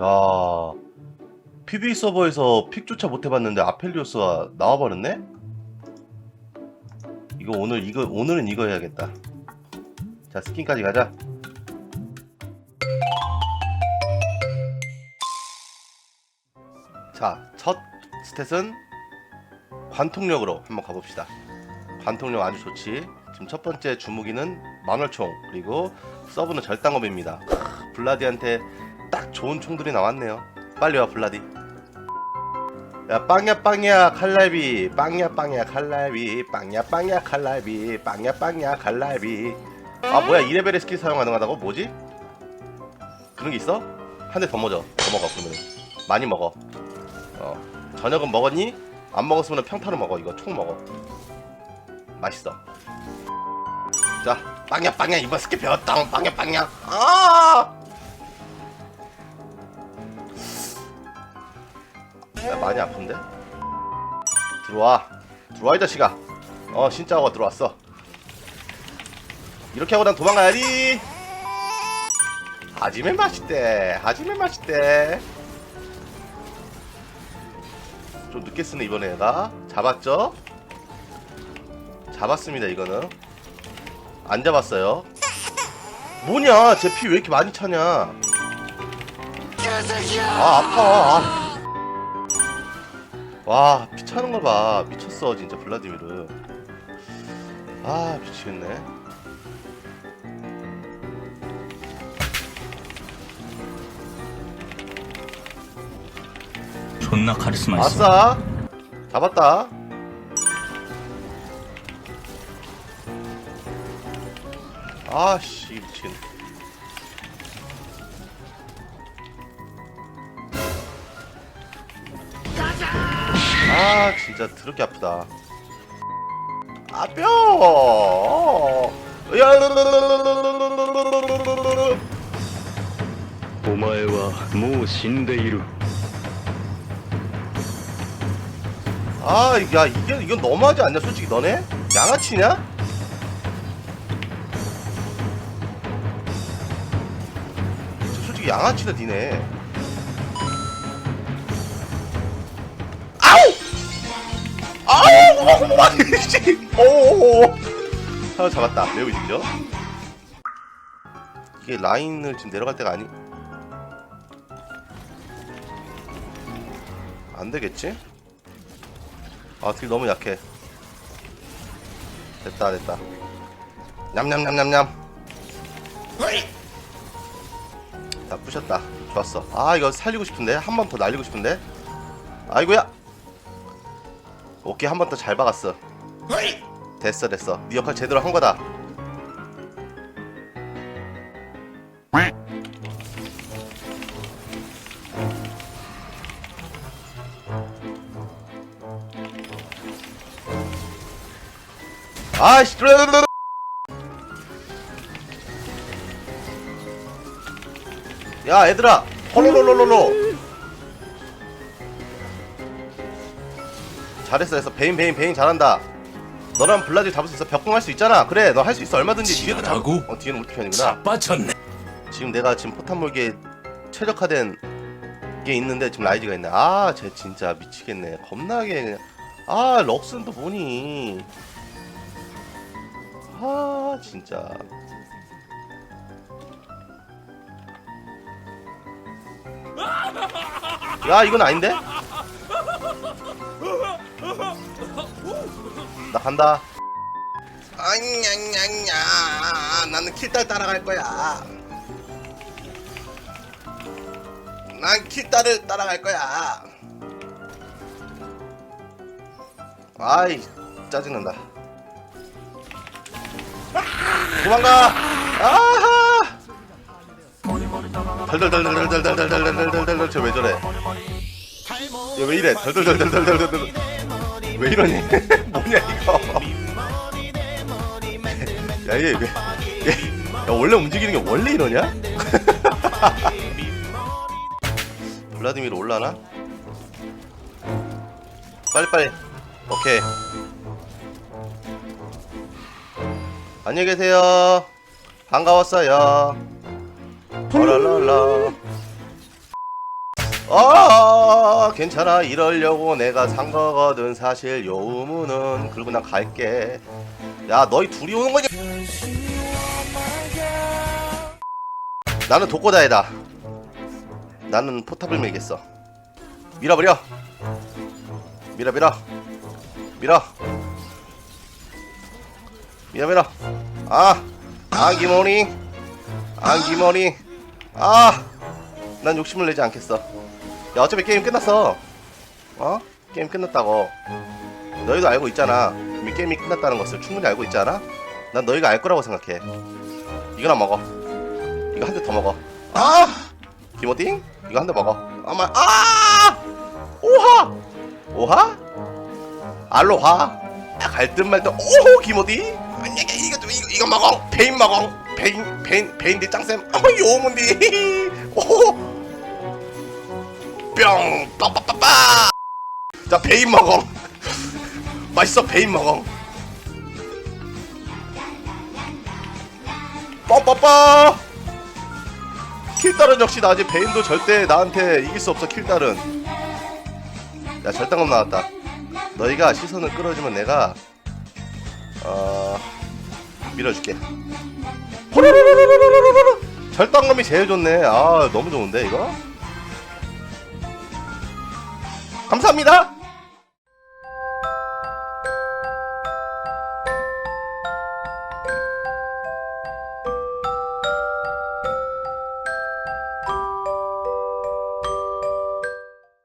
야 PB 서버에서 픽조차 못 해봤는데 아펠리오스가 나와버렸네? 이거 오늘 이거 오늘은 이거 해야겠다. 자 스킨까지 가자. 자 첫 스탯은 관통력으로 한번 가봅시다. 관통력 아주 좋지. 지금 첫 번째 주무기는 만월총 그리고 서브는 절단검입니다. 크, 블라디한테 딱 좋은 총들이 나왔네요. 빨리 와 블라디. 야 빵야 빵야 칼날비 빵야 빵야 칼날비 빵야 빵야 칼날비 빵야 빵야 칼날비. 아 뭐야 2레벨의 스킬 사용 가능하다고? 뭐지? 그런 게 있어? 한 대 더 먹어. 더 먹어 그러면 많이 먹어. 어 저녁은 먹었니? 안 먹었으면 평타를 먹어 이거 총 먹어. 맛있어. 자, 빵야 빵야 이번 스킬 배웠다. 빵야 빵야. 아! 야, 많이 아픈데? 들어와. 들어와 이 자식아. 어, 진짜가 들어왔어. 이렇게 하고 난 도망가야지. 하지면 맛있대. 하지면 맛있대. 좀 늦게 쓰네 이번에 얘가. 잡았죠? 잡았습니다 이거는. 안 잡았어요. 뭐냐? 제 피 왜 이렇게 많이 차냐? 아 아파. 아. 와, 피 차는 거 봐. 미쳤어, 진짜 블라디미르. 아, 미치겠네. 존나 카리스마 있어. 아싸! 잡았다. 아씨, 미치겠네. 진짜 더럽게 아프다. 아, 뼈! 야, お前はもう死んでいる 아, 야, 이게, 이건 너무하지 않냐, 솔직히 너네? 양아치냐? 진짜 솔직히 양아치다, 니네. 아우! 아니, 씨! 오! 하나 잡았다. 매우 이득죠? 이게 라인을 지금 내려갈 때가 아니. 안 되겠지? 아, 딜 너무 약해. 됐다, 됐다. 냠냠냠냠냠. 다 부셨다. 좋았어. 아, 이거 살리고 싶은데? 한 번 더 날리고 싶은데? 아이고야! 오케이, 한 번 더 잘 박았어. 됐어, 됐어. 네 역할 제대로 한 거다. 아이씨, 야, 얘들아, 홀로로로로로. 잘했어, 했어. 베인, 베인, 베인 잘한다. 너랑 블라디 잡을 수 있어. 벽공할 수 있잖아. 그래, 너 할 수 있어. 얼마든지 뒤에도 잡. 지랄하고? 어, 뒤에는 우리 편이구나. 자빠졌네. 지금 내가 지금 포탄 몰기에 최적화된 게 있는데 지금 라이즈가 있네. 아, 쟤 진짜 미치겠네. 겁나게 그냥. 아, 럭스는 또 뭐니? 아, 진짜. 야, 이건 아닌데? 나 간다. 아냐냐냐. 나는 킬딸 따라갈 거야. 난 킬딸을 따라갈 거야. 아이 짜증난다. 도망가! 아하! 덜덜덜덜덜덜덜덜덜덜덜덜. 쟤왜 저래? 얘왜 이래? 덜덜덜덜덜덜덜 왜 이러니 뭐냐 이거 야, 얘, 왜, 얘, 야, 원래 움직이는 게 원래 이러냐? 블라디미르 올라나? 빨리빨리. 오케이. 안녕히 계세요. 반가웠어요. 어랄랄라. 아 괜찮아. 이러려고 내가 산 거거든 사실. 요 의무는. 그리고 난 갈게. 야 너희 둘이 오는 거냐? 나는 독고다이다. 나는 포탑을 밀겠어. 밀어버려 밀어 밀어. 밀어. 밀어 밀어. 아 안기모니 안기모니 아 난 욕심을 내지 않겠어 야 어차피 게임 끝났어 어? 게임 끝났다고 너희도 알고 있잖아 이미 게임이 끝났다는 것을 충분히 알고 있지 않아? 난 너희가 알 거라고 생각해 이거나 먹어 이거 한 대 더 먹어 아! 김어띵? 이거 한 대 먹어 아마 아! 오하! 오하? 알로하? 갈듯 말듯 오호 김어디? 아니 이거 좀 이거, 이거 먹어 베인 먹어 베인 베인 베인디 짱쌤. 어머 요문디 오호 뿅. 빠빠빠빠. 자 베인 먹어. 맛있어 베인 먹어. 빠빠빠. 킬달은 역시 나지. 베인도 절대 나한테 이길 수 없어 킬달은 야 절단검 나왔다. 너희가 시선을 끌어주면 내가 어 밀어줄게. 호로로로로로로로로. 절단검이 제일 좋네. 아 너무 좋은데 이거? 감사합니다